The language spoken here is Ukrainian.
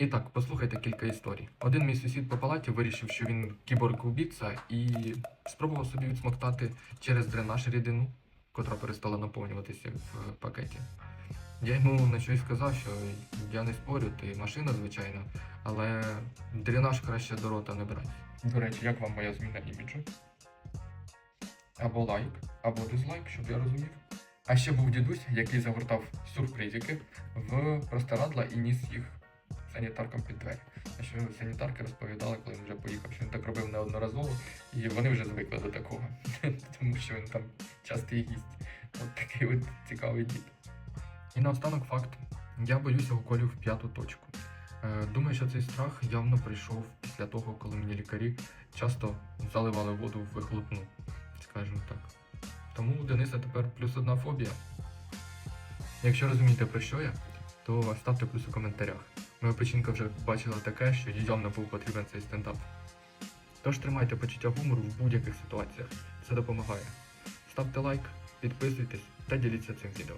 І так, послухайте кілька історій. Один мій сусід по палаті вирішив, що він кіборг убійця і спробував собі відсмоктати через дренаж рідину, котра перестала наповнюватися в пакеті. Я йому на щось сказав, що я не спорю, ти машина, звичайно, але дренаж краще до рота не брати. До речі, як вам моя зміна іміджу? Або лайк, або дизлайк, щоб я розумів. А ще був дідусь, який загортав сюрпризики в простирадла і ніс їх санітаркам під двері. А що санітарки розповідали, коли він вже поїхав, що він так робив неодноразово, і вони вже звикли до такого, тому що він там частий гість. От такий от цікавий дід. І наостанок факт: я боюся уколів в п'яту точку. Е, Думаю, що цей страх явно прийшов після того, коли мені лікарі часто заливали воду в вихлопну, скажімо так. Тому у Дениса тепер плюс одна фобія. Якщо розумієте про що я, то ставте плюс у коментарях. Моя печінка вже бачила таке, що їй явно був потрібен цей стендап. Тож тримайте почуття гумору в будь-яких ситуаціях. Це допомагає. Ставте лайк, підписуйтесь та діліться цим відео.